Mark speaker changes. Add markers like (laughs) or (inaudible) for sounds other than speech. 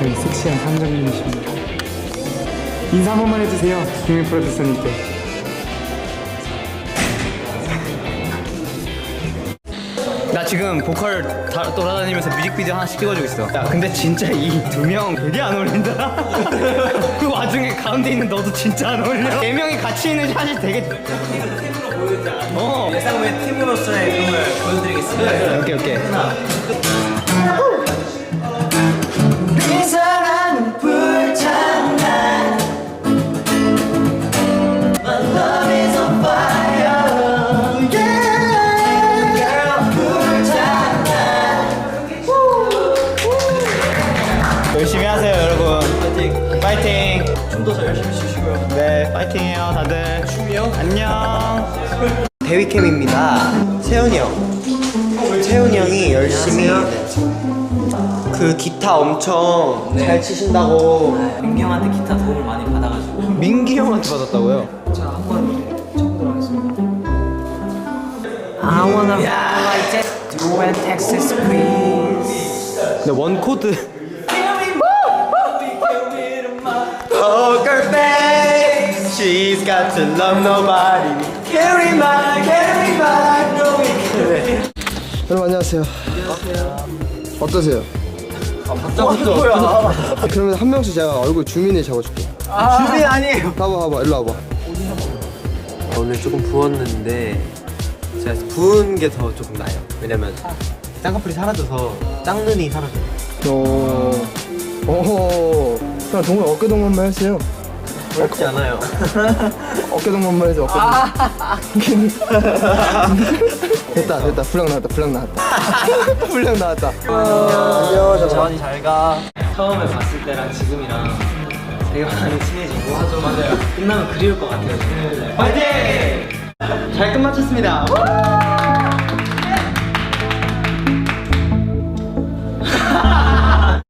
Speaker 1: 저희 섹시한 함정님이십니다. 인사 한 번만 해주세요, 김민 프로듀서님께.
Speaker 2: 나 지금 보컬 다, 돌아다니면서 뮤직비디오 하나씩 찍어주고 있어. 야, 근데 진짜 이 두 명 되게 안 어울린다. (laughs) 그 와중에 가운데 있는 너도 진짜 안 어울려. 네 명이 같이 있는 샷이 되게. 팀으로 보여주자. 어.
Speaker 3: 예상의 팀으로서의 꿈을 보여드리겠습니다.
Speaker 2: 오케이, 오케이. 여러분. 파이팅.
Speaker 3: 춤도 더 열심히 추시고요
Speaker 2: 네, 파이팅해요, 다들. 춤이요? 안녕. (laughs)
Speaker 4: 데뷔캠입니다. 채훈이 형. 채훈이 형이 열심히 그 기타 엄청 잘 치신다고
Speaker 3: 민기 형한테 기타 도움을 많이 받아가지고
Speaker 2: 민기 형한테 받았다고요?
Speaker 3: 제가 한번 쳐보도록 하겠습니다 I wanna fly like that to a Texas breeze
Speaker 2: 네, 원 코드.
Speaker 4: She's got to love nobody Carry my, carry my no we can
Speaker 5: 여러분 안녕하세요. 어떠세요?
Speaker 4: 뭐야
Speaker 5: 그러면 한 명씩 제가 얼굴 주민을 잡아줄게요.
Speaker 4: 준비 아니에요
Speaker 5: 봐봐 봐봐 일로 와봐.
Speaker 4: 오늘 조금 부었는데 제가 부은 게 더 조금 나요 왜냐면 쌍꺼풀이 사라져서 짝눈이 사라져요
Speaker 5: 어. 오. 그냥 동물 어깨 동무만 해주세요.
Speaker 4: 어렵지 않아요 (laughs)
Speaker 5: 어깨 동무만 해줘. 어깨 동무. (laughs) 됐다 됐다 분량 나왔다 분량 나왔다. (laughs) 분량 나왔다. 안녕
Speaker 4: 재환이 잘 가
Speaker 3: 처음에 봤을 때랑 지금이랑 되게 많이 친해지고 맞아 맞아요 끝나면 그리울 것 같아요 파이팅!
Speaker 2: 잘 끝마쳤습니다.